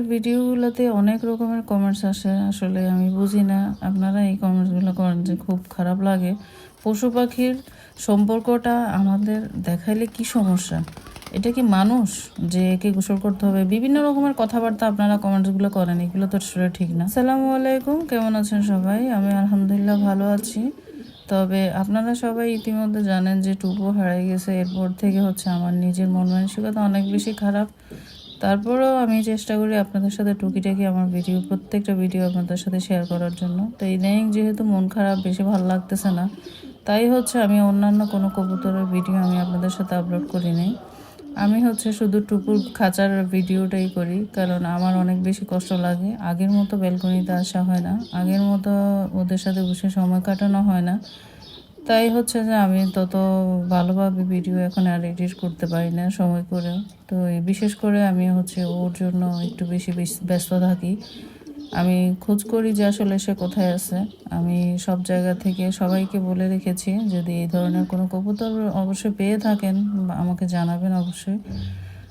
আগের ভিডিওগুলোতে অনেক রকমের কমেন্টস আসে, আসলে আমি বুঝি না। আপনারা এই কমেন্টসগুলো করেন যে খুব খারাপ লাগে। পশু পাখির সম্পর্কটা আমাদের দেখাইলে কি সমস্যা? এটা কি মানুষ যে একে গোসল করতে হবে? বিভিন্ন রকমের কথাবার্তা আপনারা কমেন্টসগুলো করেন, এগুলো তো আসলে ঠিক না। আসসালামু আলাইকুম, কেমন আছেন সবাই? আমি আলহামদুলিল্লাহ ভালো আছি। তবে আপনারা সবাই ইতিমধ্যে জানেন যে টুপু হারিয়ে গেছে, এরপর থেকে হচ্ছে আমার নিজের মন মানসিকতা অনেক বেশি খারাপ। তারপরেও আমি চেষ্টা করি আপনাদের সাথে টুকিটাকি আমার ভিডিও প্রত্যেকটা ভিডিও আপনাদের সাথে শেয়ার করার জন্য। তো ইদানিং যেহেতু মন খারাপ, বেশি ভালো লাগতেছে না, তাই হচ্ছে আমি অন্যান্য কোনো কবুতরের ভিডিও আমি আপনাদের সাথে আপলোড করি নাই। আমি হচ্ছে শুধু টুকুর খাঁচার ভিডিওটাই করি, কারণ আমার অনেক বেশি কষ্ট লাগে। আগের মতো ব্যালকনিতে আসা হয় না, আগের মতো ওদের সাথে বসে সময় কাটানো হয় না। তাই হচ্ছে যে আমি তত ভালোভাবে ভিডিও এখন আর এডিট করতে পারি না সময় করে। তো বিশেষ করে আমি হচ্ছে ওর জন্য একটু বেশি ব্যস্ত থাকি। আমি খোঁজ করি যে আসলে সে কোথায় আছে। আমি সব জায়গা থেকে সবাইকে বলে রেখেছি, যদি এই ধরনের কোনো কবুতর অবশ্যই পেয়ে থাকেন আমাকে জানাবেন অবশ্যই।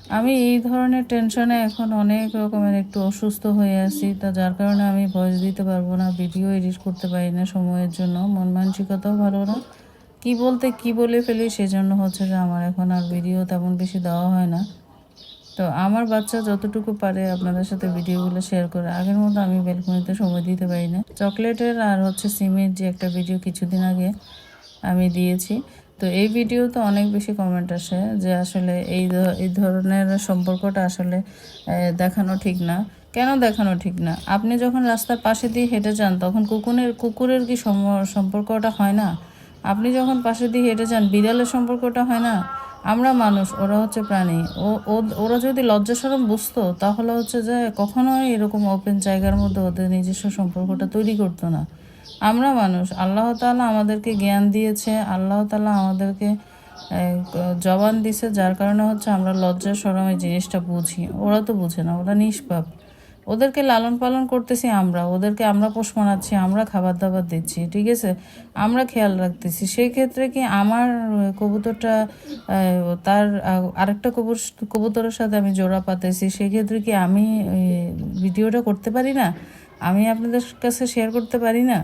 আমি এই ধরনের টেনশনে এখন অনেক রকমের একটু অসুস্থ হয়ে আছি। তা যার কারণে আমি ভয়েস দিতে পারব না ভিডিও এডিট করতে পারি না সময়ের জন্য। মন মানসিকতাও ভালো না। কি বলতে কি বলে ফেলি সেজন্য হচ্ছে যে আমার এখন আর ভিডিও তেমন বেশি দেওয়া হয় না। তো আমার বাচ্চা যতটুকু পারে আপনাদের সাথে ভিডিওগুলো শেয়ার করে। আগের মতো আমি বেলকনিতে সময় দিতে পারি না। চকলেটের আর হচ্ছে সিমের যে একটা ভিডিও কিছুদিন আগে আমি দিয়েছি। তো এই ভিডিওতে অনেক বেশি কমেন্ট আসে যে আসলে এই এই ধরনের সম্পর্কটা আসলে দেখানো ঠিক না। কেন দেখানো ঠিক না? আপনি যখন রাস্তার পাশে দিয়ে হেঁটে যান, তখন কুকুরের কুকুরের কি সম- সম্পর্কটা হয় না? আপনি যখন পাশে দিয়ে হেঁটে যান, বিড়ালের সম্পর্কটা হয় না? আমরা মানুষ, ওরা হচ্ছে প্রাণী। ও ওরা যদি লজ্জাসরম বুঝতো, তাহলে হচ্ছে যে কখনোই এরকম ওপেন জায়গার মধ্যে ওদের নিজস্ব সম্পর্কটা তৈরি করতো না। আমরা মানুষ, আল্লাহ তাআলা আমাদেরকে জ্ঞান দিয়েছে, আল্লাহ তালা আমাদেরকে জবান দিছে যার কারণে হচ্ছে আমরা লজ্জা সরম এই জিনিসটা বুঝি। ওরা তো বুঝে না, ওরা নিষ্পাপ। ওদেরকে লালন পালন করতেছি আমরা, ওদেরকে আমরা পোষ মানাচ্ছি, আমরা খাবার দাবার দিচ্ছি, ঠিক আছে? আমরা খেয়াল রাখতেছি। সেই ক্ষেত্রে কি আমার কবুতরটা তার আরেকটা কবুর, কবুতরের সাথে আমি জোড়া পাতেছি, সেই ক্ষেত্রে কি আমি ভিডিওটা করতে পারি না? আমি আপনাদের কাছে শেয়ার করতে পারি না?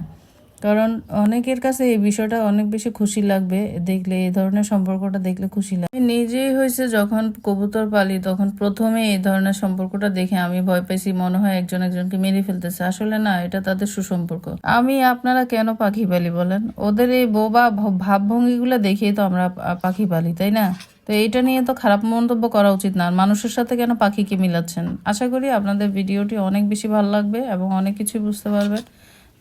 কারণ অনেকের কাছে এই বিষয়টা অনেক বেশি খুশি লাগবে, দেখলে, এই ধরনের সম্পর্কটা দেখলে খুশি লাগবে। নিজেই হয়েছে যখন কবুতর পালি, তখন প্রথমে এই ধরনের সম্পর্কটা দেখে আমি ভয় পাইছি মনে হয় একজন একজনকে মেরে ফেলতেছে। আসলে না, এটা তাদের সুসম্পর্ক। আমি আপনারা কেন পাখি পালি বলেন? ওদের এই বোবা ভাবভঙ্গিগুলো দেখেই তো আমরা পাখি পালি, তাই না? তো এইটা নিয়ে তো খারাপ মন্তব্য করা উচিত না। মানুষের সাথে কেন পাখিকে মিলাচ্ছেন? আশা করি আপনাদের ভিডিওটি অনেক বেশি ভালো লাগবে এবং অনেক কিছুই বুঝতে পারবেন।